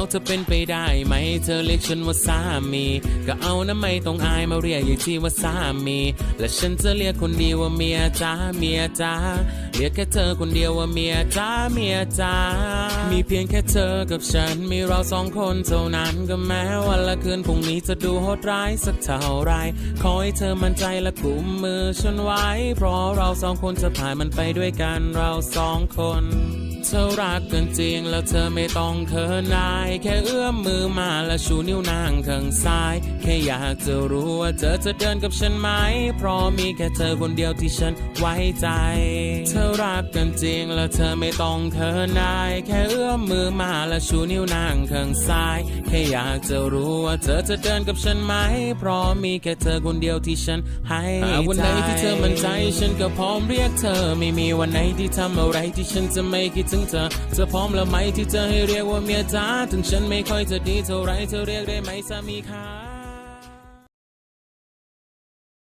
แล้วเธอเป็นไปได้ไหม เธอเรียกฉันว่าสามี ก็เอานะไม่ต้องอายมาเรียกอย่างที่ว่าสามี และฉันจะเรียกคนเดียวว่าเมียจ้าเมียจ้าเรียกแค่เธอคนเดียวว่าเมียจ้าเมียจ้ามีเพียงแค่เธอกับฉันมีเราสองคนเท่านั้นก็แม้วันละคืนพรุ่งนี้จะดูโหดร้ายสักเท่าไรขอให้เธอมั่นใจและกุมมือฉันไว้ เพราะเราสองคนจะผ่านมันไปด้วยกันเราสองคน เธอรักกันจริงแล้วเธอไม่ต้องเขินอาย แค่เอื้อมมือมาและชูนิ้วนางข้างซ้าย แค่อยากจะรู้ว่าเธอจะเดินกับฉันไหม เพราะมีแค่เธอคนเดียวที่ฉันไว้ใจ เธอรักกันจริงแล้วเธอไม่ต้องเขินอาย แค่เอื้อมมือมาและชูนิ้วนางข้างซ้าย แค่อยากจะรู้ว่าเธอจะเดินกับฉันไหม เพราะมีแค่เธอคนเดียวที่ฉันให้ใจวันไหนที่เธอมั่นใจฉันก็พร้อมเรียกเธอไม่มีวันไหนที่ทำอะไรที่ฉันจะไม่คิดถึงเธอ เธอพร้อมแล้วไหมที่จะให้เรียกว่าเมียจ้าถึงฉันไม่ค่อยจะดีเท่าไรเธอเรียกได้ไหมสามีคะ